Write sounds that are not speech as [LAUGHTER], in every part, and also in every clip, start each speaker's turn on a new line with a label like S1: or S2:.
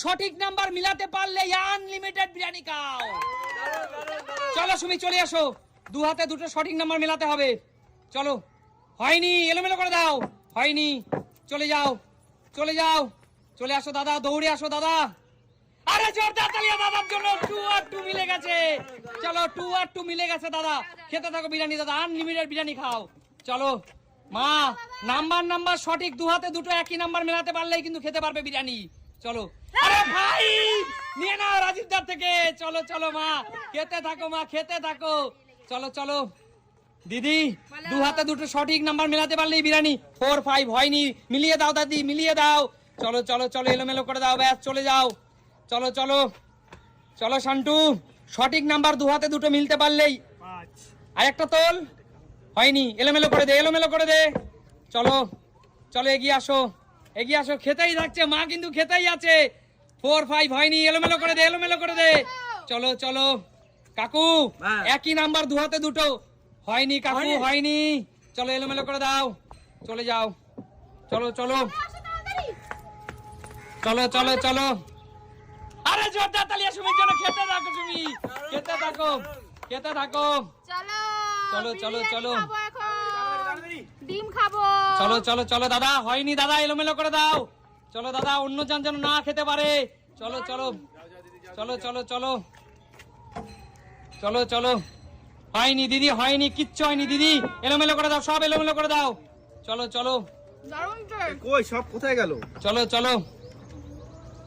S1: সঠিক নাম্বার মিলাতে পারলে আনলিমিটেড বিরিয়ানি খাও। চলো সুমি, চলে আসো দু হাতে দুটো সঠিক নাম্বার মেলাতে হবে। চলো। হয়নি, এলোমেলো করে দাও। হয়নি। চলে যাও। চলে যাও। চলে আসো দাদা, দৌড়ে আসো দাদা। আরে জোরদার তালিয়া দাদার জন্য টু আর টু মিলে গেছে। চলো টু আর টু মিলে গেছে দাদা। খেতে থাকো বিরিয়ানি দাদা আনলিমিটেড বিরিয়ানি খাও। চলো। মা, নাম্বার নাম্বার, সঠিক। দু হাতে দুটো একই নাম্বার মেলাতে পারলেই কিন্তু খেতে পারবে বিরিয়ানি। চলো। আরে ভাই নিয়ে নাও রাজীবদার থেকে। চলো চলো মা। খেতে থাকো মা খেতে থাকো। চলো চলো। দিদি দু হাতে দুটো সঠিক নাম্বার মেলাতে পারলেই বিরিয়ানি। ফোর ফাইভ হয়নি। মিলিয়ে দাও দাদি মিলিয়ে দাও। চলো চলো চলো এলোমেলো করে দাও ব্যাস চলে যাও। চলো চলো। চলো শান্টু। সঠিক নাম্বার দু হাতে দুটো মিলতে পারলেই। আর একটা তোল। হয়নি। এলোমেলো করে দে এলোমেলো করে দে। চলো চলো এগিয়ে আসো। এগিয়ে আসো খেতেই থাকছে মা কিন্তু খেতেই আছে। ফোর ফাইভ হয়নি এলোমেলো করে দে এলোমেলো করে দে। চলো চলো। কাকু। একই নাম্বার দু হাতে দুটো। হয়নি কাকু হয়নি? চলো এলোমেলো করে দাও। চলে যাও। চলো চলো। চলো চলো চলো। আরে জোরদার তালিয়া সুমির জন্য খেতে থাকো তুমি। খেতে থাকো খেতে থাকো।
S2: চলো
S1: চলো, চলো, চলো।
S2: ডিম খাব।
S1: চলো চলো চলো দাদা হয়নি দাদা এলোমেলো করে দাও। চলো দাদা অন্য জন যেন না খেতে পারে। চলো চলো চলো চলো চলো। চলো চলো। হয়নি দিদি হয়নি কিচ্ছু হয়নি দিদি। এলোমেলো করে দাও সব এলোমেলো করে দাও। চলো চলো।
S3: কই সব কোথায় গেল?
S1: চলো চলো।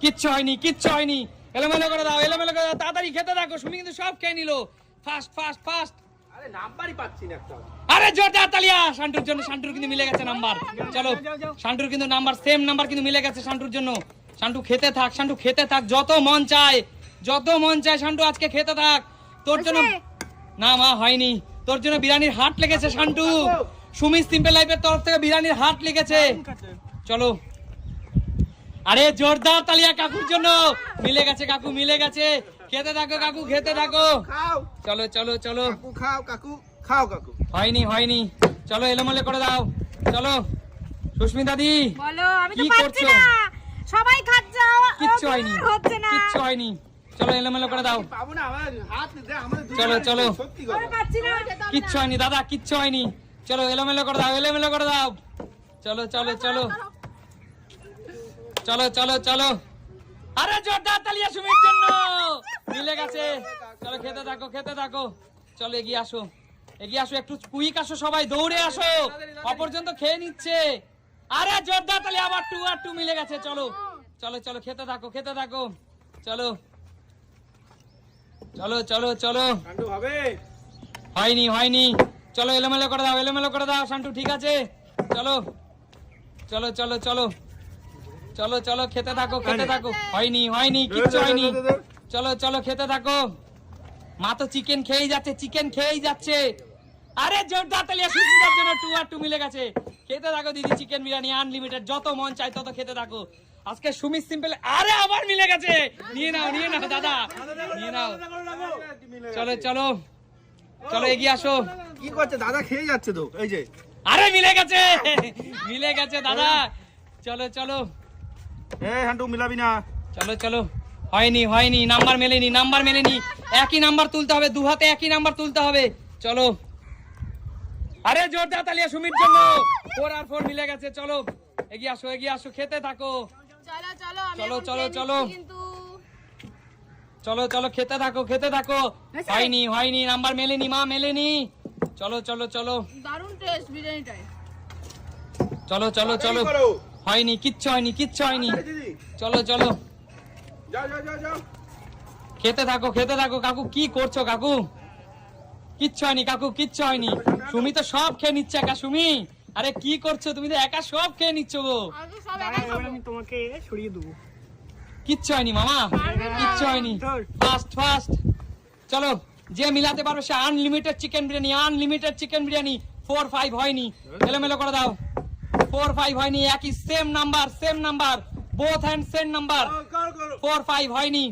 S1: কিচ্ছু হয়নি কিচ্ছু হয়নি। এলোমেলো করে দাও এলোমেলো করে দাও। তাড়াতাড়ি খেতে থাকো সুমি কিন্তু সব খেয়ে নিল। ফাস্ট ফাস্ট ফাস্ট
S3: আরে নাম্বারই পাচ্ছি না একটা।
S1: আরে জোরদার তালিয়া! শান্টুর জন্য শান্টুর কিন্তু মিলে গেছে নাম্বার। চলো। শান্টুর কিন্তু নাম্বার সেম নাম্বার কিন্তু মিলে গেছে শান্টুর জন্য। শান্টু খেতে থাক শান্টু খেতে থাক যত মন চায় যত মন চায় শান্টু আজকে খেতে থাক। তোর জন্য না মা হয়নি। তোর জন্য বিরিয়ানির হাট লেগেছে শান্টু। সুমি সিম্পল লাইফের তরফ থেকে বিরিয়ানির হাট লেগেছে। চলো। আরে জোরদার তালিয়া কাকুর জন্য। মিলে গেছে কাকু মিলে গেছে। খেতে থাকো কাকু খেতে থাকো।
S3: খাও।
S1: চলো চলো চলো।
S3: কাকু খাও কাকু। খাও কাকু।
S1: হয়নি হয়নি। চলো এলোমেলো করে দাও। চলো। সুস্মিতা দি
S2: বলো আমি তো
S1: কি
S2: পারছি
S1: করছ?
S2: না। সবাই খাচ্ছে
S1: কিচ্ছু হয়নি
S2: হচ্ছে না।
S1: কিচ্ছু হয়নি। চলো এলোমেলো করে দাও।
S3: পাবো না আমার হাত দে আমাদের
S1: চলো, চলো।
S2: আমি
S3: কথা
S2: না।
S1: কিচ্ছু হয়নি দাদা কিচ্ছু হয়নি। চলো এলোমেলো করে দাও এলোমেলো করে দাও। চলো চলো চলো। চলো চলো চলো। আরে জোরদার তালিয়া সুমির জন্য। মিলে গেছে। চলো খেতে থাকো খেতে থাকো। চলো এগিয়ে আসো। এগিয়ে আসো একটু কুইক আসো সবাই দৌড়ে আসো। অপর্যন্ত খেয়ে নিচ্ছে। আরে জোরদার তালিয়া আবার টু আর টু মিলে গেছে চলো। চলো চলো খেতে থাকো খেতে থাকো। চলো। চলো চলো চলো।
S3: হবে?
S1: হয়নি হয়নি। চলো এলোমেলো করে দাও এলোমেলো করে দাও শান্টু ঠিক আছে। চলো। চলো চলো চলো। চলো চলো খেতে থাকো খেতে থাকো। হয়নি হয়নি কিচ্ছু হয়নি। চলো চলো খেতে থাকো। মা তো চিকেন খেয়েই যাচ্ছে চিকেন খেয়েই যাচ্ছে। আরে জোরদার তালিয়া সুস্মিতার জন্য টু আর টু মিলে গেছে। খেতে থাকো দিদি চিকেন বিরিয়ানি আনলিমিটেড যত মন চাই তত খেতে থাকো। আজকে সুমিত সিম্পল আরে আবার মিলে গেছে। নিয়ে নাও নিয়ে নাও দাদা। নিয়ে নাও। চলো চলো। চলো এগিয়ে আসো।
S3: কি করছে? দাদা খেয়ে যাচ্ছে তো এই যে।
S1: আরে মিলে গেছে। মিলে গেছে দাদা। চলো চলো।
S3: এ হান্টু মিলাবি না।
S1: চলো চলো। হয়নি হয়নি নাম্বার মেলেনি নাম্বার মেলেনি। একই নাম্বার তুলতে হবে দু হাতে একই নাম্বার তুলতে হবে। চলো। আরে জোরদার তালিয়া সুমির জন্য। ফোর আর ফোর মিলে গেছে চলো। এগিয়ে আসো এগিয়ে আসো খেতে থাকো।
S2: চলো চলো
S1: চলো, চলো, চলো।
S2: নিচ্ছি কিন্তু।
S1: চলো চলো খেতে থাকো খেতে থাকো। হয়নি হয়নি নাম্বার মেলেনি মা মেলেনি। চলো চলো চলো।
S2: দারুণ টেস্ট বিরিয়ানিটাই।
S1: চলো চলো চলো? হয়নি কিচ্ছু হয়নি কিচ্ছু হয়নি। চলো চলো।
S3: যাও যাও যাও যাও।
S1: খেতে থাকো খেতে থাকো কাকু কি করছ কাকু? কিচ্ছু হয়নি কাকু কিচ্ছু হয়নি। সুমি তো সব খেয়ে নিচ্ছে একা সুমি। আরে কি করছ? তুমি তো একা সব খেয়ে নিচ্ছ গো।
S4: তোমাকে সরিয়ে দেবো।
S1: কিচ্ছু হয়নি মামা। কিচ্ছু হয়নি। ফাস্ট ফাস্ট চলো যে মিলাতে পারবে সে unlimited chicken biryani unlimited chicken biryani four five হয়নি। এলোমেলো করে দাও। ফোর ফাইভ হয়নি একই same number same number both hand same number four five হয়নি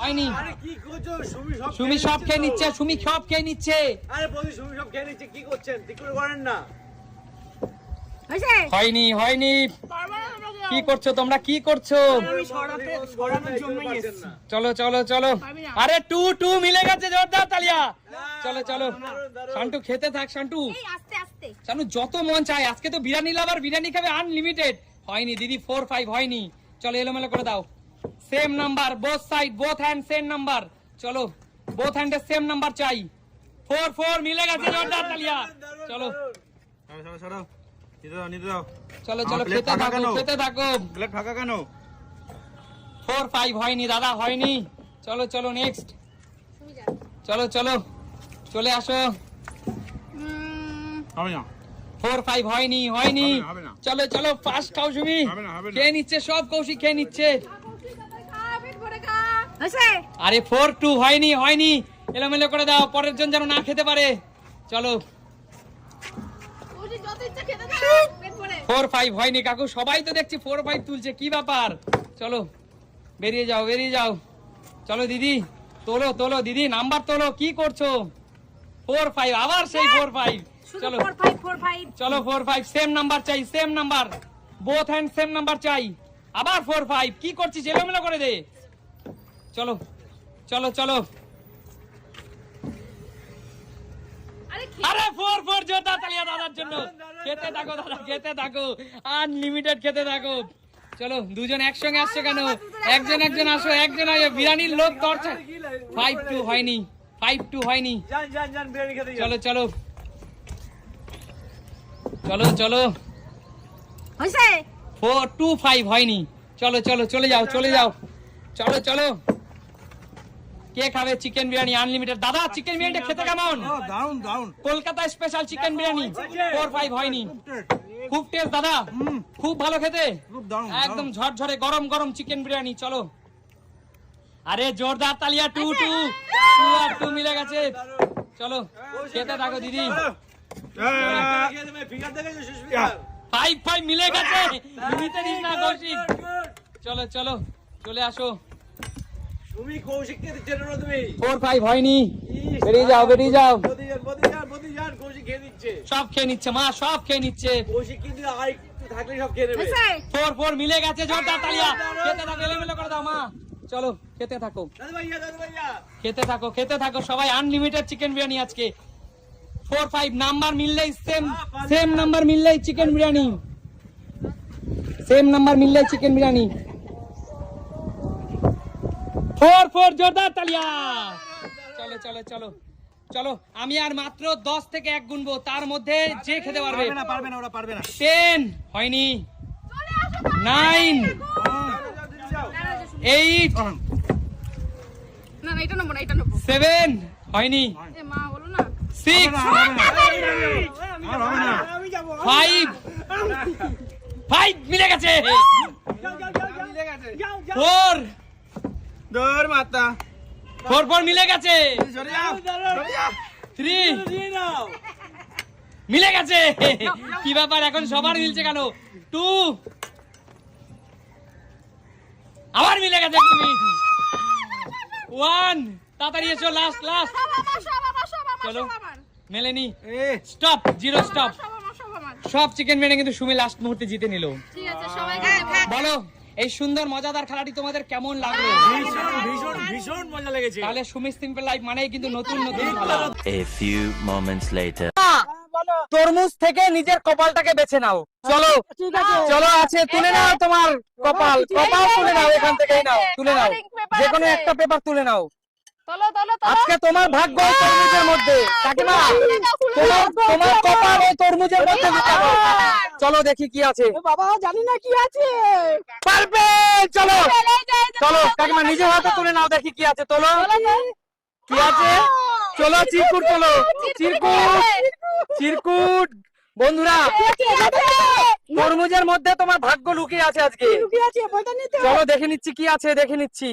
S1: হয়নি।
S4: আরে কি করছ? সুমি সব
S1: সুমি খেয়ে নিচ্ছে সুমি সব খেয়ে নিচ্ছে।
S4: আরে বলি সুমি সব খেয়ে নিচ্ছে কি করছেন? ঠিক করে করেন না।
S1: হয়নি হয়নি। কি করছ তোমরা? কি করছ? চলো চলো চলো। আরে টু টু মিলে গেছে জোরদার তালিয়া। চলো চলো। শান্টু খেতে থাক শান্টু। শান্টু যত মন চায় আজকে তো বিরিয়ানি লাভার বিরিয়ানি খাবে আনলিমিটেড হয়নি দিদি ফোর ফাইভ হয়নি। চলো এলোমেলো করে দাও। Same number both side both hand same number চলো বোথ হ্যান্ডে সেম নাম্বার চাই। ফোর ফোর মিলে গেছে জোরদার তালিয়া। চলো। চলো চলো খেতে থাকো? খেতে থাকো।
S3: প্লেট ফাঁকা কেন?
S1: ফোর ফাইভ হয়নি দাদা হয়নি। চলো চলো নেক্সট চলো চলো। চলে আসো।
S3: হবে না।
S1: ফোর ফাইভ হয়নি হয়নি। চলো চলো ফার্স্ট খাও সুমি। খেয়ে নিচ্ছে সব কৌশিক খেয়ে নিচ্ছে। আরে ফোর টু হয়নি হয়নি। এলোমেলো করে দাও পরের জন যেন না খেতে পারে। চলো।
S2: ওটি যত ইচ্ছা খেতে দাও পেট ভরে
S1: ফোর ফাইভ হয়নি কাকু সবাই তো দেখছি ফোর ফাইভ তুলছে কি ব্যাপার? চলো বেরিয়ে যাও বেরিয়ে যাও। চলো দিদি তোলো তোলো দিদি নাম্বার তোলো কি করছ? ফোর ফাইভ আবার সেই ফোর ফাইভ চলো। চলো ফোর ফাইভ সেম নাম্বার চাই same number both hand same number চাই। আবার ফোর ফাইভ কি করছিস? এলোমেলো করে দে। চলো চলো চলো।
S2: আরে
S1: আরে ফোর ফোর জোরদা তালিয়া দাদার জন্য। খেতে থাকো দাদা খেতে থাকো। আনলিমিটেড খেতে থাকো। চলো দুজন একসঙ্গে আসছে কেন? একজন একজন আসো একজন আসো। বিরিয়ানির লোক দরজা ফাইভ টু হয়নি। ফাইভ টু হয়নি। চলো চলো। চলো চলো।
S2: হয়েছে
S1: ফোর টু ফাইভ হয়নি। চলো চলো চলে যাও চলে যাও। চলো চলো। কে খাবে চিকেন বিরিয়ানি? আনলিমিটেড দাদা চিকেন বিরিয়ানিটা খেতে কেমন?
S3: ও, দারুণ, দারুণ।
S1: Kolkata special chicken biryani. Four five হয়নি। খুব টেস্ট দাদা। খুব ভালো খেতে। একদম ঝরঝরে গরম গরম চিকেন বিরিয়ানি। চলো। আরে জোরদার তালিয়া টু টু টু আর টু মিলে গেছে। চলো খেতে থাকো দিদি। মিলে গেছে। না কৌশিক।
S4: Good, good.
S1: চলো চলো চলে আসো।
S4: তুমি কৌশিককে চেনো না তুমি?
S1: ফোর ফাইভ হয়নি বেরিয়ে যাও বেরিয়ে যাও।
S4: মোদি যান মোদি যান মোদি যান কৌশিক খেয়ে দিচ্ছে
S1: সব খেয়ে নিচ্ছে মা সব খেয়ে নিচ্ছে।
S4: কৌশিক কিন্তু আর থাকলে সব খেয়ে নেবে।
S1: ফোর ফোর মিলে গেছে জোরদার তালিয়া খেতে থাকো এলোমেলো করে দাও মা। চলো খেতে থাকো।
S4: দাদু ভাইয়া দাদু ভাইয়া
S1: খেতে থাকো খেতে থাকো। সবাই আনলিমিটেড চিকেন বিরিয়ানি আজকে। ফোর ফাইভ নাম্বার মিললেই সেম সেম নাম্বার মিললেই চিকেন বিরিয়ানি। সেম নাম্বার মিললেই চিকেন বিরিয়ানি। ফোর ফোর জোরদার তালিয়া। চলো চলো চলো। চলো আমি আর মাত্র দশ থেকে এক গুনবো তার মধ্যে যে খেতে পারবে।
S3: পারবে না, পারবে না, ওরা পারবে না।
S1: টেন হয়নি। নাইন এইট
S2: না না এটা নেব না এটা নেব।
S1: সেভেন হয়নি।
S2: মা বলো না।
S1: সিক্স ফাইভ ফাইভ মিলে গেছে
S4: যাও যাও যাও যাও যাও যাও
S1: ফোর
S3: মাতা।
S1: ফোর ফোর মিলে গেছে। থ্রি মিলে গেছে। কি ব্যাপার এখন সবার মিলছে কেন? টু আবার মিলে গেছে তুমি। ওয়ান তাড়াতাড়ি এসো লাস্ট লাস্ট চলো। মেলেনি। স্টপ জিরো স্টপ
S2: সব
S1: চিকেন মেনে কিন্তু সুমি লাস্ট মুহূর্তে জিতে নিল।
S2: ঠিক আছে সবাই খেতে
S1: বলো এই সুন্দর মজাদার খেলাটি তোমাদের কেমন লাগল?
S4: ভীষণ ভীষণ ভীষণ মজা লেগেছে।
S1: তাহলে সুমি সিম্পল লাইফ মানেই কিন্তু নতুন নতুন খেলা. তরমুজ থেকে নিজের কপালটাকে বেছে নাও। চলো চলো আছে তুলে নাও তোমার কপাল। কপাল তুলে নাও এখান থেকেই নাও তুলে নাও। যে কোনো একটা পেপার তুলে নাও। আজকে তোমার ভাগ্য তরমুজের মধ্যে। কাকিমা তোমার তোমার কপাল এই তরমুজের মধ্যে চলো দেখি কি আছে।
S5: বাবা জানি না কি আছে।
S1: পারবে চলো। চলো কাকিমা নিজের হাতে তুলে নাও দেখি কি আছে তোলো কি আছে? চলো চিরকুট চলো চিরকুট চিরকুট। বন্ধুরা তরমুজের মধ্যে তোমার ভাগ্য লুকিয়ে আছে আজকে। চলো দেখে নিচ্ছি কি আছে দেখে নিচ্ছি।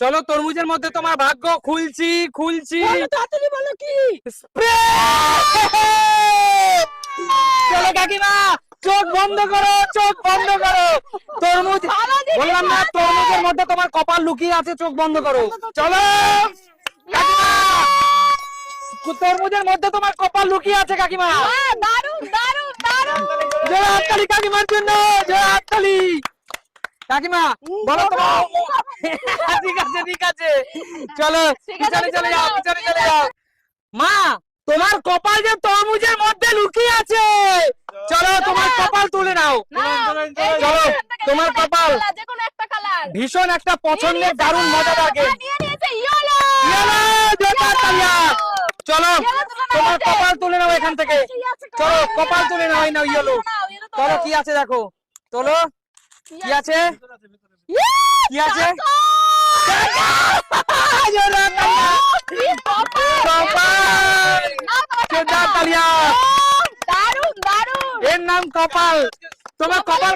S1: চলো তরমুজের মধ্যে তোমার ভাগ্য খুলছি খুলছি।
S5: বলো তাড়াতাড়ি বলো কি!
S1: চলো কাকিমা চোখ বন্ধ করো চোখ বন্ধ করো। তরমুজ বললাম না তরমুজের মধ্যে তোমার কপাল লুকিয়ে আছে চোখ বন্ধ করো। চলো! তরমুজের মধ্যে তোমার কপাল লুকিয়ে আছে কাকিমা!
S2: দারুণ দারুণ।
S1: জয় হাততালি কাকিমার জন্য জয় হাততালি! কাকিমা বলো তোমার [LAUGHS] ঠিক আছে ঠিক আছে। চলো পিছনে চলে যাও পিছনে চলে যাও। মা তোমার কপাল যে তরমুজের মধ্যে লুকিয়ে আছে। চলো তোমার কপাল তুলে নাও। চলো, তোমার কপাল। ভীষণ একটা পছন্দের দারুণ মজা তালিয়া। চলো তোমার কপাল তুলে নাও এখান থেকে। চলো কপাল তুলে নাও এই নাও ইয়েলো চলো কি আছে দেখো? তোলো। কি আছে? কি আছে? [LAUGHS]
S2: কপাল!
S1: কপাল এর নাম কপাল। তোমার কপাল।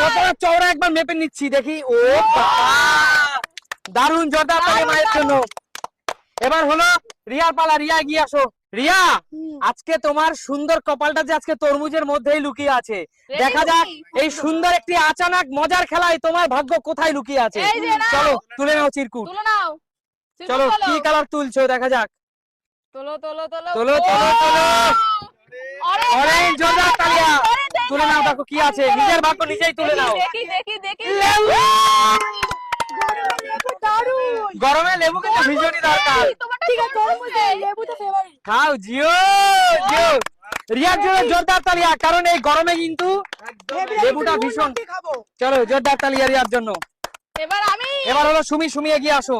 S1: কতটা চওড়া একবার মেপে নিচ্ছি দেখি। ও দারুণ জোরদার তালি মায়ের জন্য। এবার হলো রিয়ার পালা রিয়া এগিয়ে আসো। রিয়া আজকে তোমার সুন্দর কপালটা যে আজকে তরমুজের মধ্যেই লুকিয়ে আছে। দেখা যাক এই সুন্দর একটি আচানক মজার খেলায় তোমার ভাগ্য কোথায় লুকিয়ে আছে। চলো তুলে নাও চিরকুট।
S2: তুলো নাও।
S1: চলো কি কালার তুলছো? দেখা যাক।
S2: তোলো তোলো তোলো।
S1: তোলো, তোলো। অরেঞ্জ জোরদার তালিয়া তুলে নাও দেখো কি আছে। নিজের ভাগ্য নিজেই তুলে নাও।
S2: দেখি দেখি দেখি।
S1: গরমে লেবু কিন্তু ভীষণই দরকার।
S2: তোমারটা তরমুজে
S5: লেবুটা ফেভারিট
S1: খাও জিও জিও। রিয়ার জন্য জোরদার তালিয়া কারণ এই গরমে কিন্তু লেবুটা ভীষণ
S5: খাব?
S1: চলো জোরদার তালিয়া রিয়ার জন্য।
S2: এবার আমি
S1: এবার হলো সুমি সুমি এগিয়ে আসো।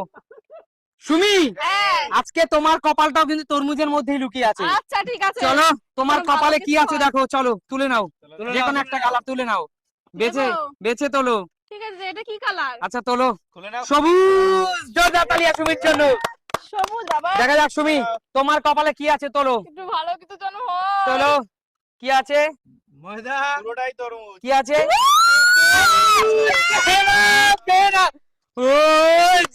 S1: সুমি
S2: হ্যাঁ।
S1: আজকে তোমার কপালটাও কিন্তু তরমুজের মধ্যেই লুকিয়ে আছে।
S2: আচ্ছা ঠিক আছে।
S1: চলো তোমার কপালে কি আছে দেখো চলো তুলে নাও। যে কোনো একটা কালার তুলে নাও। বেছে? বেছে তোলো।
S2: ঠিক আছে এটা কি কালার
S1: আচ্ছা তোলো। সবুজ! জোরদার তালিয়া সুমির জন্য।
S2: সবুজ আবার?
S1: দেখা যাক সুমি তোমার কপালে কি আছে তোলো।
S2: একটু ভালো কিছু হয়।
S1: তোলো। কি আছে?
S3: ময়দা। পুরোটাই তরমুজ।
S1: কি আছে? পেনা, পেনা। ও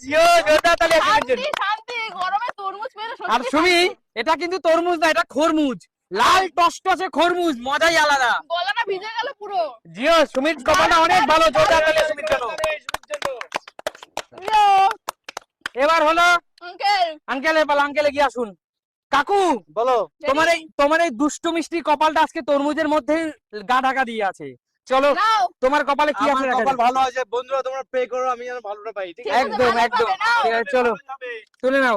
S1: জিও জোরদার তালিয়া সুমির জন্য।
S2: শান্তি শান্তি গরমে তরমুজ পেলে
S1: আর সুমি এটা কিন্তু তরমুজ না এটা খরমুজ। লাল টসটসে খরমুজ মজাই আলাদা।
S2: গলাটা ভিজে গেল পুরো।
S1: জিও সুমিত কপালটা অনেক ভালো জোরদার তালিয়া সুমিত জন্য
S2: ইয়ো,
S1: এবার হলো
S2: আঙ্কেল।
S1: আঙ্কেল পালা আঙ্কেল এগিয়ে আসুন। কাকু
S3: বলো।
S1: তোমার এই তোমার এই দুষ্ট মিষ্টি কপালটা আজকে তরমুজের মধ্যে গা ঢাকা দিয়ে আছে। চলো তোমার কপালে কি আছে
S3: কপাল। ভালো আছে। বন্ধুরা তোমরা পে করো আমি যেন ভালোটা পাই ঠিক আছে?
S1: একদম একদম। ঠিক আছে চলো। তুলে নাও।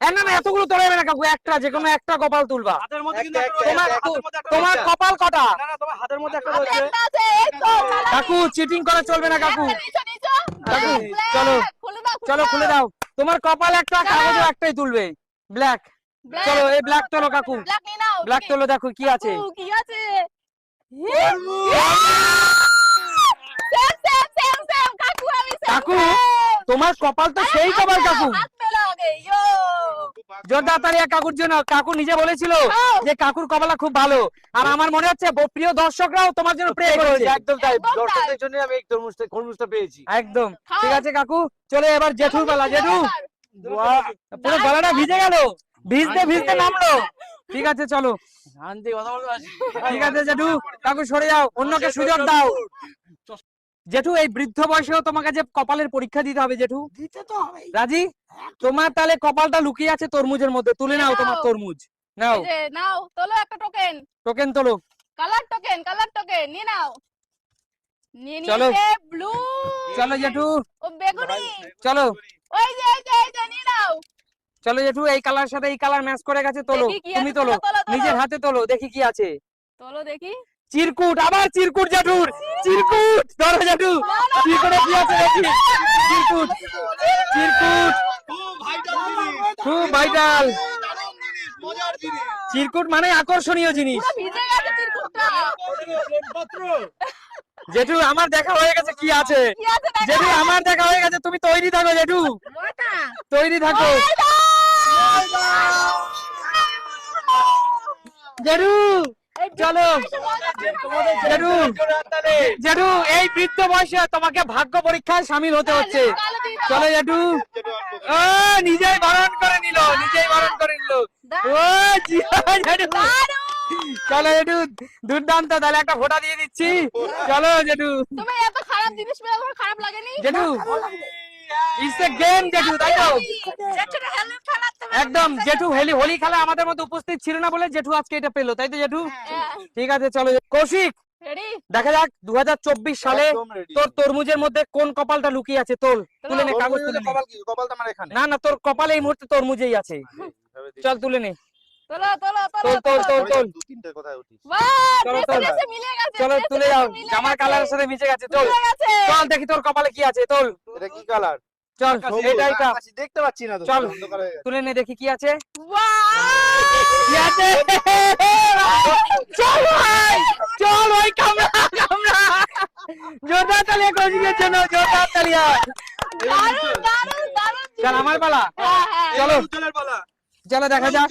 S3: একদম
S1: না না এতগুলো তোলা যাবে না কাকু একটা যে কোনো একটা কপাল তুলবা।
S3: হাতের মধ্যে কিন্তু
S1: তোমার
S3: হাতের মধ্যে একটা
S1: তোমার কপাল কটা?
S3: না না তোমার হাতের মধ্যে একটা রয়েছে।
S2: একটা আছে, এই তো,
S1: কাকু চিটিং করা চলবে না কাকু। কাকু, চলো।
S2: খুলে দাও,
S1: চলো খুলে দাও। তোমার কপাল একটা। কাগজে একটাই তুলবে। ব্ল্যাক চলো এই ব্ল্যাক তোলো কাকু।
S2: black নিয়ে নাও।
S1: ব্ল্যাক তোলো দেখো কি আছে।
S2: কি আছে? কাকু.
S1: তোমার কপাল তো সেই কপাল কাকু। জোরদার তালিয়া কাকুর জন্য কাকু নিজে বলেছিল যে কাকুর কপালা খুব ভালো। আর আমার মনে হচ্ছে প্রিয় দর্শকরাও তোমার জন্য প্রে করেছে।
S3: একদম তাই। দর্শকদের জন্য আমি এই তরমুজটা খরমুজটা পেয়েছি।
S1: একদম। ঠিক আছে কাকু চলে এবার জেঠুর পালা। জেঠু পুরো গলাটা ভিজে গেল। ভিজতে ভিজতে নামলো। ঠিক আছে চলো। [LAUGHS] ঠিক আছে জেঠু কাকু সরে যাও অন্যকে সুযোগ দাও। জেঠু এই বৃদ্ধ বয়সেও তোমাকে যে কপালের পরীক্ষা দিতে হবে জেঠু।
S5: দিতে তো হবেই।
S1: রাজি? তোমার তাহলে কপালটা লুকিয়ে আছে তরমুজের মধ্যে। তুলে নাও তোমার তরমুজ। নাও।
S2: নাও তোলো একটা টোকেন।
S1: টোকেন তোলো।
S2: কালার টোকেন কালার টোকেন নিয়ে নাও।
S1: চলো।
S2: ব্লু।
S1: চলো জেঠু।
S2: ও বেগুনি।
S1: চলো।
S2: ওই যে এই যে এই যে নিয়ে নাও।
S1: চলো জেঠু এই কালার সাথে এই কালার ম্যাচ করে গেছে তোলো। তুমি তোলো। নিজের হাতে তোলো দেখি কি আছে।
S2: তোলো দেখি।
S1: চিরকুট আবার চিরকুট জেঠুর। চিরকুট ধরো জেঠু। চিরকুটে কি আছে দেখি। চিরকুট চিরকুট। খুব ভাইটাল চিরকুট মানে আকর্ষণীয় জিনিস। জেঠু আমার দেখা হয়ে গেছে কি আছে?
S2: কি
S1: জেঠু আমার দেখা হয়ে গেছে তুমি তৈরি থাকো জেঠু। তৈরি থাকো। জেঠু চলো। জেঠু জেঠু এই বৃদ্ধ বয়সে তোমাকে ভাগ্য পরীক্ষায় সামিল হতে হচ্ছে। চলো জেঠু ও নিজেই বারণ করে নিল নিজেই বারণ করে নিল। ও জেঠু চলো জেঠু দুর্দান্ত। তাহলে একটা ফোঁটা দিয়ে দিচ্ছি। চলো জেঠু
S2: তুমি এত খারাপ জিনিস পেলে খারাপ লাগেনি?
S1: জেঠু ইটস এ গেম জেঠু তাই তো?
S2: জেঠুটা হেলমেট ফেলাতে
S1: একদম জেঠু হোলি হোলি খেলা আমাদের মধ্যে উপস্থিত ছিল না বলে জেঠু আজকে এটা পেল তাই তো জেঠু ঠিক আছে চলো কৌশিক দেখা যাক দু হাজার
S3: চব্বিশ সালে।
S1: তোর তরমুজের মধ্যে কোন কপালটা লুকিয়ে আছে তোল তুলে নে কাগজ তুলে নে।
S3: কপাল কি কপাল তো আমার এখানে।
S1: না না তোর কপালে এই মুহূর্তে তরমুজেই আছে। চল তুলে নে।
S2: তোলো তোলো
S1: তোলো
S2: তোল
S1: তোল তোল।
S3: তিনটে কোথায় উঠিস।
S1: চলো, তুলে যাও। জামার কালারের সাথে মিশে গেছে চল। চল দেখি তোর কপালে কি আছে তোল
S3: এটা কি কালার?
S1: চল এইটা এইটা
S3: দেখতে পাচ্ছি না তো
S1: চল। তুলে নে দেখি কি আছে। কি আছে? চল ভাই চল ওই কামড়া কামড়া জোরদার তালিয়া কৌশিকের জন্য জোরদার তালিয়া চল আমার পালা।
S2: হ্যাঁ হ্যাঁ।
S1: চলো।
S6: পালা।
S1: চলো দেখা যাক।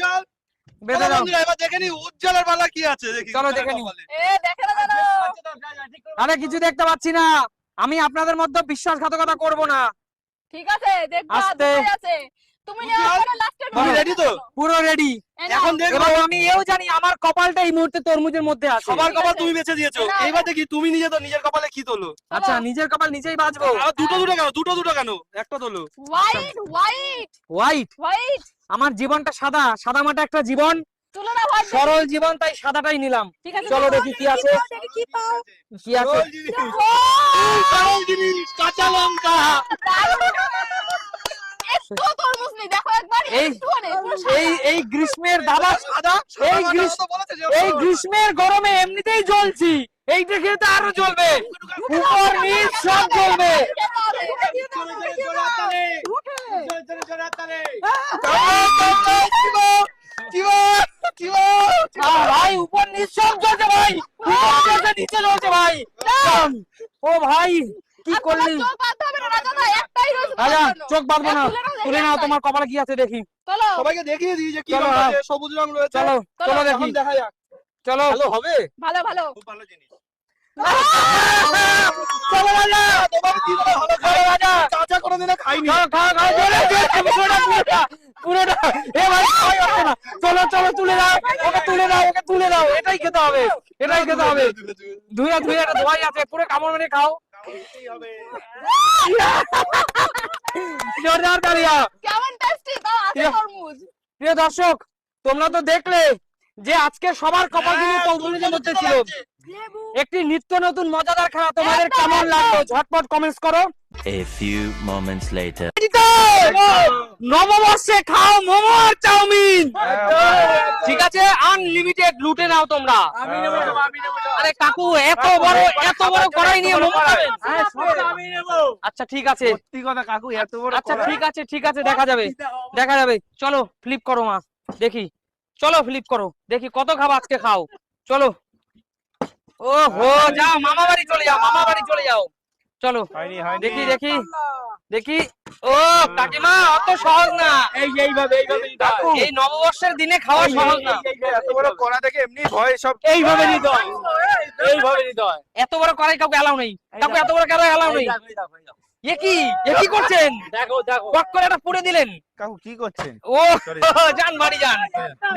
S1: আরে কিছু দেখতে পাচ্ছি না। আমি আপনাদের মধ্যে বিশ্বাসঘাতকতা করব না।
S2: ঠিক আছে দেখব আছে। তুমি নেওয়ার পরে লাস্টের
S6: তুমি ready তো?
S1: পুরো রেডি
S6: এখন দেখো।
S1: আমি এও জানি আমার কপালটা এই মুহূর্তে তরমুজের মধ্যে আছে।
S6: সবার কপাল তুমি বেছে দিয়েছ। এইবার দেখি তুমি নিজে তো নিজের কপালে কি তোলো?
S1: আচ্ছা নিজের কপাল নিজেই বাঁচবো।
S6: দুটো দুটো কেন? দুটো দুটো কেন? একটা তোলো।
S2: হোয়াইট হোয়াইট
S1: হোয়াইট
S2: হোয়াইট
S1: আমার জীবনটা সাদা। সাদা মাটা একটা জীবন। সরল জীবন তাই সাদাটাই নিলাম। চলো দেখি কি আছে।
S5: কি
S1: আছে?
S6: কাঁচা লঙ্কা।
S2: একটু তরমুজ নেই দেখো একবার
S1: এই
S2: নেই
S1: এই এই গ্রীষ্মের দাদা
S6: সাদা
S1: এই গ্রীষ্ম- গ্রীষ্মের গরমে এমনিতেই জ্বলছি এইটা খেয়ে তো আরও জ্বলবে উপর নিচ সব জ্বলবে আহ, ভাই উপর নিচ সব জ্বলছে ভাই উপর জ্বলছে নিচে জ্বলছে ভাই ও ভাই কি করলি
S2: চোখ বাঁধতে হবে না রাজা ভাই একটাই রয়েছে তোমার
S1: বাঁধবো না।
S2: তুলে নাও,
S1: তোমার কপালে কি আছে দেখি।
S6: সবাইকে দেখিয়ে দিই যে কি রং
S1: হ্যাঁ।
S6: আছে সবুজ রং রয়েছে।
S1: চলো চলো দেখি।
S6: দেখা যাক।
S1: চলো।
S6: ভালো হবে?
S2: ভালো ভালো।
S6: খুব ভালো জিনিস।
S1: চলো চলো রাজা
S6: কাঁচা করে দিলে খাইনি।
S1: খাও খাও খাও জোরে জোরে পুরোটা পুরোটা পুরোটা। এ ভাই খাওয়াই হচ্ছে না। চলো চলো তুলে দাও। ওকে তুলে দাও ওকে তুলে দাও। এটাই খেতে হবে। এটাই খেতে হবে। ধুয়ে ধুয়ে একটা ধোয়াই আছে। পুরো কামড় মেরে খাও। প্রিয় দর্শক তোমরা তো দেখলে যে আজকে সবার কপাল একটি নিত্য নতুন মজাদার খেলা তোমাদের কেমন। লাগল ঝটপট কমেন্টস করো
S7: A few moments later.
S1: নববর্ষে খাও মোমো আর চাউমিন। ঠিক আছে? আনলিমিটেড লুটে নাও তোমরা।
S4: আমি নেব সব, আমি নেব সব।
S1: আরে কাকু এত বড় এত বড় কড়াই নিয়ে মোমো খাবেন
S4: হ্যাঁ, সব আমি নেব।
S1: আচ্ছা ঠিক আছে।
S3: সত্যি কথা কাকু এত বড়
S1: আচ্ছা ঠিক আছে ঠিক আছে দেখা যাবে। দেখা যাবে। চলো ফ্লিপ করো মা। দেখি। চলো ফ্লিপ করো। দেখি কত খাব আজকে খাও। চলো। ও হো যাও মামা বাড়ি চলে যাও মামা বাড়ি চলে যাও। চলো। দেখি দেখি। দেখি। ও কাকিমা অত সহজ না।
S4: এই এইভাবে এইভাবে
S1: এই নববর্ষের দিনে খাওয়া সহজ না।
S3: এত বড় কড়া দেখে এমনি ভয় সব
S4: এইভাবে নিতে হয় এইভাবে নিতে হয়
S1: এত বড় কড়াই কাউকে এলাও নেই। কাকু এত বড় কড়াই এলাও নেই? এ কি? এ কি করছেন?
S4: দেখো দেখো।
S1: বক করে এটা পুড়ে দিলেন।
S3: কাকু কি করছেন?
S1: ও [LAUGHS] যান বাড়ি যান।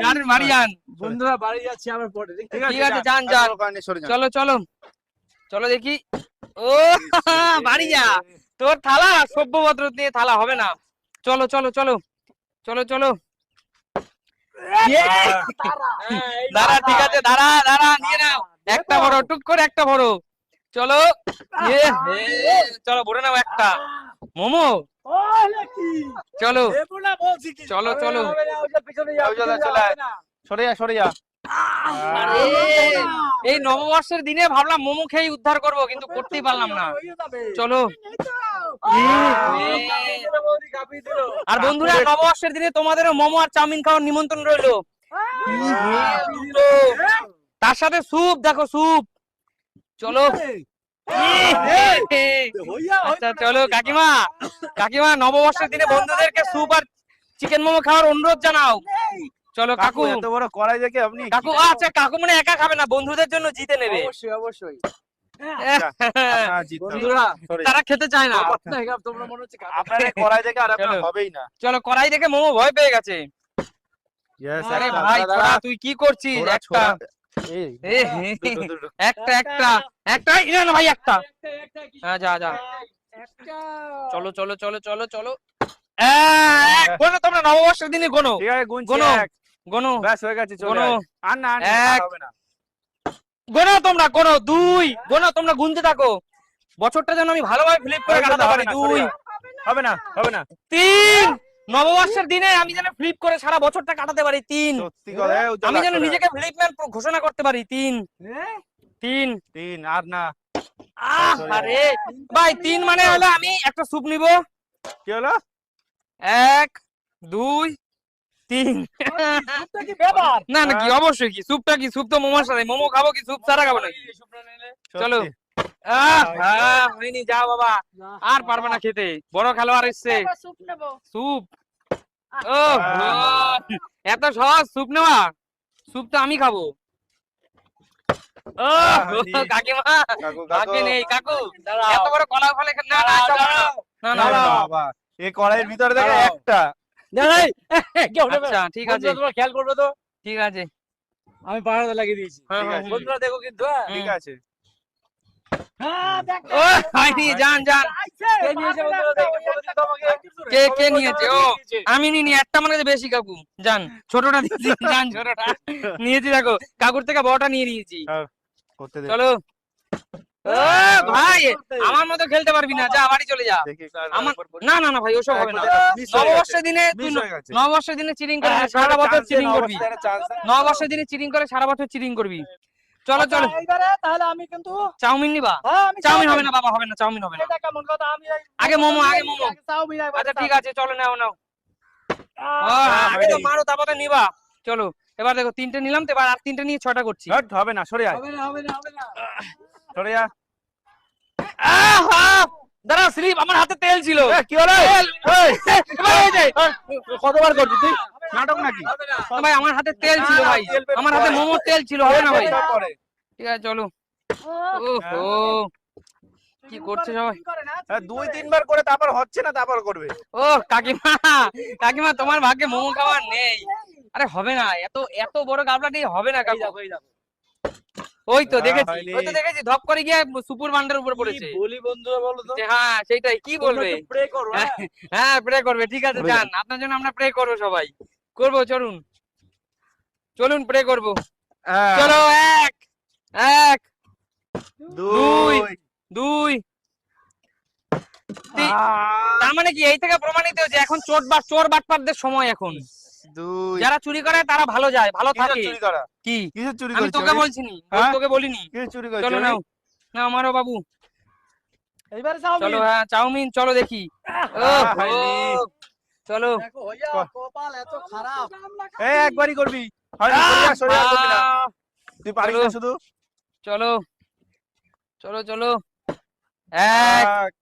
S1: যান বাড়ি যান।
S4: বন্ধুরা বাড়ি যাচ্ছি আমার পরে ঠিক
S1: আছে যান যান। চলো চলো। চলো দেখি। ও [LAUGHS] বাড়ি যা। তোর থালা? সভ্যভদ্র দিয়ে থালা হবে না। চলো চলো চলো। চলো চলো! দাঁড়া। ঠিক আছে দাঁড়া দাঁড়া নিয়ে নাও। একটা বড় টুক করে একটা বড় চলো। ইয়ে, চলো ভরে নাও একটা। মোমো। চলো। চলো চলো।
S3: সরে যা সরে যা।
S1: এই নববর্ষের দিনে ভাবলাম মোমো খেয়ে উদ্ধার করব কিন্তু করতেই পারলাম না। চলো। আর বন্ধুরা নববর্ষের দিনে তোমাদেরও মোমো আর চাউমিন খাওয়ার নিমন্ত্রণ রইল। তার সাথে স্যুপ দেখো স্যুপ। চলো। আচ্ছা চলো কাকিমা। কাকিমা নববর্ষের দিনে বন্ধুদেরকে স্যুপ আর চিকেন মোমো খাওয়ার অনুরোধ জানাও। চলো
S3: কাকু এত বড় কড়াই দেখে আপনি
S1: কাকু আচ্ছা কাকু মানে একা খাবে না বন্ধুদের জন্য জিতে নেবে।
S4: অবশ্যই অবশ্যই।
S3: হ্যাঁ, সরে যা।
S1: তারা খেতে চায় না।
S4: তোমরা মনে হচ্ছে কাঁপা-
S3: কড়াই দেখে আর আপনার। হবেই না।
S1: চলো কড়াই দেখে মোমো ভয় পেয়ে গেছে। আরে ভাই তুই কি করছিস? একটা। একটা একটা। একটা এই না না ভাই একটা। হ্যাঁ যা যা। চলো চলো চলো চলো চলো। এক গোনো তোমরা নববর্ষের দিনে গোনো। গোনো।
S3: ব্যাস হয়ে গেছে চলে
S1: গোনো।
S3: আর না
S1: এক। গোনো তোমরা গোনো দুই। গোনো তোমরা গুনতে থাকো। বছরটা যেন আমি ভালোভাবে ফ্লিপ করে কাটাতে পারি দুই।
S3: হবে না হবে না।
S1: তিন। নববর্ষের দিনে আমি যেন ফ্লিপ করে সারা বছরটা কাটাতে পারি তিন। আমি যেন। নিজেকে ফ্লিপম্যান ঘোষণা করতে পারি তিন। তিন।
S3: তিন আর না।
S1: আরে। ভাই তিন মানে হলো আমি একটা স্যুপ নিব।
S3: কি হলো?
S1: এক দুই তিন। [LAUGHS] না না কি অবশ্যই কি স্যুপটা কি স্যুপ তো মোমোর সাথে মোমো খাব কি স্যুপ ছাড়া খাব নাকি? চলো। হয়নি যাও বাবা। আর পারবে না খেতে বড় খেলোয়াড় এসছে। ও এত সহজ স্যুপ নেওয়া? স্যুপ তো আমি খাব। ও। কাকিমা
S3: কাকু
S1: নেই কাকু। এত বড় কলা ফলে না না না। না।
S3: বাবা এই কড়াইয়ের ভিতরে দেখে। একটা।
S1: আচ্ছা ঠিক আছে।
S4: তোমরা খেয়াল করবে তো?
S1: ঠিক আছে।
S4: আমি পাহাড়ে লাগিয়ে দিয়েছি।
S1: হ্যাঁ, হ্যাঁ।
S4: বন্ধুরা দেখো কিন্তু হ্যাঁ।
S3: ঠিক আছে।
S4: হ্যাঁ
S1: ও আমি নিনি একটা মনে বেশি কাকু। যান ছোটটা দিয়েছি যান ছোটটা। নিয়েছি দেখো কাকুর থেকে বড়টা নিয়ে নিয়েছি।
S3: করতে
S1: চলো। ভাই আমার মতো খেলতে পারবি না যা বাড়ি চলে যা। আমার না না না ভাই ওসব হবে না।
S3: মিস হয়ে গেছে।
S1: নববর্ষের দিনে তুই
S3: মিস হয়ে গেছে।
S1: নববর্ষের দিনে চিটিং করবি
S3: হ্যাঁ,
S1: সারা বছর
S3: chance
S1: চিটিং করবি।
S3: একটা chance দে।
S1: নববর্ষের দিনে চিটিং করে সারা বছর চিটিং করবি। চলো চলো।
S4: তাহলে আমি কিন্তু
S1: চাউমিন নিবা?
S4: হ্যাঁ
S1: চাউমিন হবে না বাবা হবে না চাউমিন হবে না।
S4: আমি
S1: আগে মোমো, আগে মোমো। আচ্ছা ঠিক আছে চলো নাও আগে তো মারো তারপরে নিবা। চলো এবার দেখো তিনটে নিলাম তো এবার আর তিনটে নিয়ে ছটা করছি।
S3: হবে না সরে আয়।
S4: হবে না হবে না হবে না।
S3: সরে যা।
S1: আহা! দাঁড়াও স্লিপ আমার হাতে তেল ছিল।
S3: কি হলো?
S1: তেল!
S3: এই,
S1: এবার এই যে,
S3: কতবার করছিস তুই? নাটক নাকি?
S4: না
S1: ভাই আমার হাতে তেল ছিল ভাই। আমার হাতে মোমোর তেল ছিল হবে না ভাই? ঠিক আছে চলো। ওহো। কি করছে সবাই?
S3: হ্যাঁ, দুই তিনবার করে তারপর হচ্ছে না তারপর করবে।
S1: ও কাকিমা কাকিমা তোমার ভাগ্যে মোমো খাওয়ার নেই। আরে হবে না এত এত বড় গাবলাটি হবে না
S4: এই
S1: কাকু।
S4: দেখো এই দেখো।
S1: ওই তো দেখেছি। ওই তো দেখেছি ধপ করে গিয়ে সুপুর বান্ডার উপর পড়েছে।
S4: বলি বন্ধুরা বলো তো?
S1: হ্যাঁ সেইটাই কি বলবে?
S4: প্রে করো হ্যাঁ?
S1: হ্যাঁ প্রে করবে ঠিক আছে যান। আপনার জন্য আমরা প্রে করব সবাই। করব চলুন। চলুন প্রে করব।
S3: হ্যাঁ,
S1: চলো এক এক
S3: দুই।
S1: দুই তার মানে কি এই থেকে প্রমাণিত যে এখন চোর বা চোর বাটপারদের সময় এখন।
S3: দুই।
S1: যারা চুরি করে তারা ভালো যায় ভালো থাকে।
S3: চুরি করা?
S1: কি?
S3: কিসের চুরি
S1: আমি তোকে
S3: ওরে?
S1: বলছিনি
S3: হ্যাঁ?
S1: তোকে বলিনি।
S3: কিসের চুরি
S1: চলো
S3: করছিস
S1: নাও। না আমারও বাবু।
S4: এইবারে চাউমিন।
S1: চলো হ্যাঁ চাউমিন চলো দেখি। ও
S3: আহ,
S4: দেখো হইয়া কপাল এত খারাপ।
S3: এই একবারই করবি। হয়নি, সরে যা, করবি না। তুই পারিস না শুধু।
S1: চলো। চলো চলো। এক।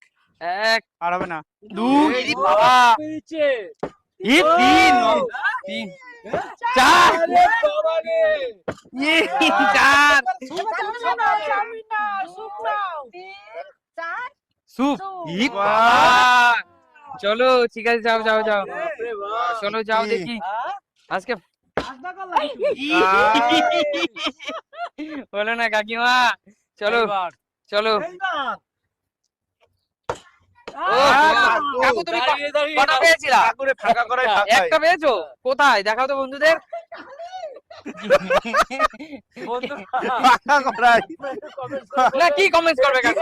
S3: এক, আর হবে না।
S1: দুই বাবা।
S4: পেয়েছে।
S1: ই তিন তিন চার ই চার সুপ। ই চলো ঠিক আছে যাও যাও যাও চলো যাও? দেখি
S4: হ্যাঁ?
S1: আজকে বলো না কাকিমা চলো চলো কাকু তুমি ক-
S4: দাঁড়িয়ে দাঁড়িয়ে।
S1: কটা পেয়েছিলা?
S3: ঠাকুরে ফাঁকা করে
S1: একটা পেয়েছ? কোথায়? দেখাও তো বন্ধুদের। না কি কমেন্টস করবে কাকু?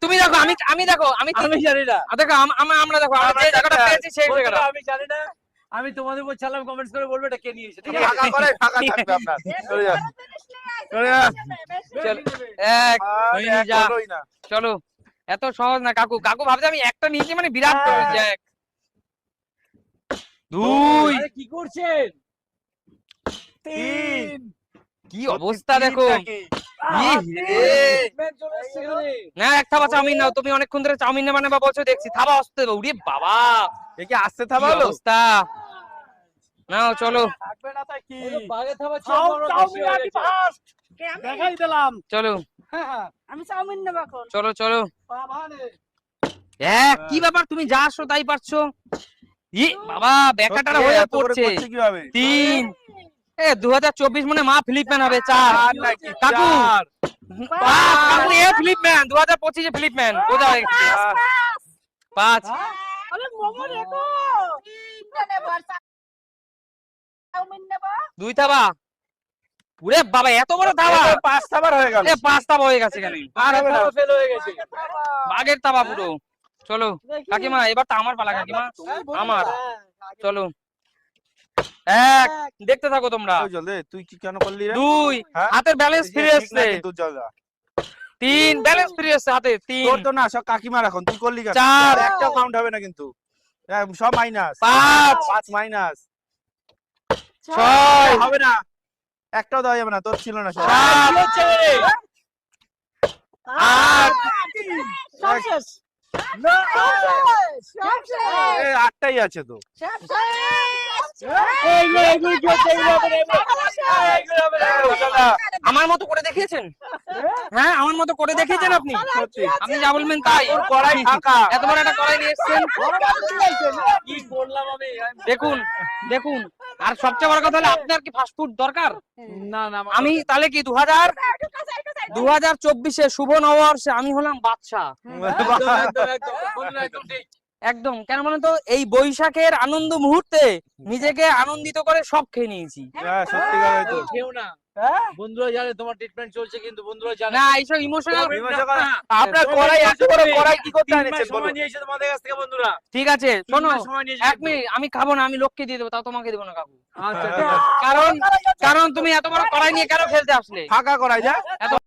S1: তুমি দেখো আমি আমি দেখো আমি
S4: জানি না।
S1: দেখো আমরা দেখো আমরা
S3: আমরা
S1: যে জায়গাটা
S3: জানি না।
S1: পেয়েছি সেই
S4: বন্ধুরা,
S1: জায়গাটা।
S4: আমি জানি না। আমি তোমাদের উপর ছাড়লাম কমেন্টস করে বলবে এটা কে নিয়েছে ঠিক আছে?
S3: ফাঁকা করাই ফাঁকা থাকবে আপনার। চলে যান। চলে যান।
S1: চল। এক। চলো এত সহজ না কাকু। কাকু ভাবছে আমি একটা নিয়েছি মানে বিরাট
S3: হ্যাঁ।
S1: করেছি এক দুই।
S4: আরে কি করছেন?
S3: তিন।
S1: কি অবস্থা দেখো।
S4: এখানে।
S1: না এক থাবা চাউমিন নাও। তুমি অনেকক্ষণ ধরে চাউমিন নেবা নেবা বলছো দেখছি থাবা আসতে উরে বাবা।
S3: কি আসতে থাবা
S1: অবস্থা? নাও চলো।
S4: বেশি হয়ে
S3: আগে
S4: গেছে।
S3: ফার্স্ট
S2: কে আমি?
S3: দেখাই দিলাম।
S1: চলো।
S4: হ্যাঁ,
S2: আমি চাউমিন নেব এখন।
S1: চলো চলো।
S4: বাবা
S1: এক কি ব্যাপার? তুমি যা আসো তাই পারছ? ই বাবা বেকাটারা
S3: সত্যি,
S1: হয়ে পড়ছে। তিন। এ দু হাজার চব্বিশ মানে মা ফিলিপিন হবে চার? কাকু। দু হাজার পঁচিশে পাঁচ দুই থাবা। পুরে বাবা এত বড় থাবা।
S3: পাঁচ থাবার হয়ে গেল।
S1: পাঁচ থাবা হয়ে গেছে
S4: ফেল হয়ে
S1: বাঘের থাবা পুরো। চলো কাকিমা এবার তো আমার পালা কাকিমা। আমার। চলো। এক দেখতে থাকো তোমরা।
S3: তুই কি কেন করলি রে?
S1: দুই
S3: হ্যাঁ?
S1: হাতের ব্যালেন্স ফিরে এসছে। তিন ব্যালেন্স ফিরে এসছে হাতে তিন।
S3: তোর তো না সব কাকিমার এখন। তুই করলি
S1: চার।
S3: একটা কাউন্ট হবে না কিন্তু। হ্যাঁ, সব মাইনাস
S1: পাঁচ।
S3: পাঁচ মাইনাস
S1: ছয়
S3: হবে না একটাও দেওয়া যাবে না তোর ছিল না আটটাই আছে তো।
S1: আমার মতো করে দেখিয়েছেন হ্যাঁ আমার মতো করে দেখিয়েছেন আপনি আপনি যা বলবেন তাই
S3: কড়াই ফাঁকা
S1: এত বড় একটা কড়াই নিয়ে এসছেন দেখুন দেখুন আর সবচেয়ে বড় কথা হলো আপনার কি ফাস্ট ফুড দরকার?
S4: না না
S1: আমি তাহলে কি দু হাজার দু হাজার চব্বিশে শুভ নববর্ষে আমি হলাম বাদশা
S4: একদম,
S1: কেন বলেন তো? এই বৈশাখের আনন্দ মুহূর্তে নিজেকে আনন্দিত করে সব খেয়ে নিয়েছি।
S3: হ্যাঁ সত্যিকার তো
S4: কেউ না। বন্ধুরা জানে তোমার ট্রিটমেন্ট চলছে কিন্তু বন্ধুরা জানে।
S1: না এইসব ইমোশনাল
S3: আপনার কড়াই এত বড় কড়াই কি করতে আনেছেন বলো
S4: সময় তোমাদের কাছ থেকে বন্ধুরা।
S1: ঠিক আছে শোনো এক মিনিট আমি খাব না আমি লোককে দিয়ে দেবো তাও তোমাকে দেবো না কাকু
S4: আচ্ছা
S1: কারণ কারণ তুমি এত বড় কড়াই নিয়ে কেন খেলতে আসলে?
S3: ফাঁকা কড়াই যা।
S1: এত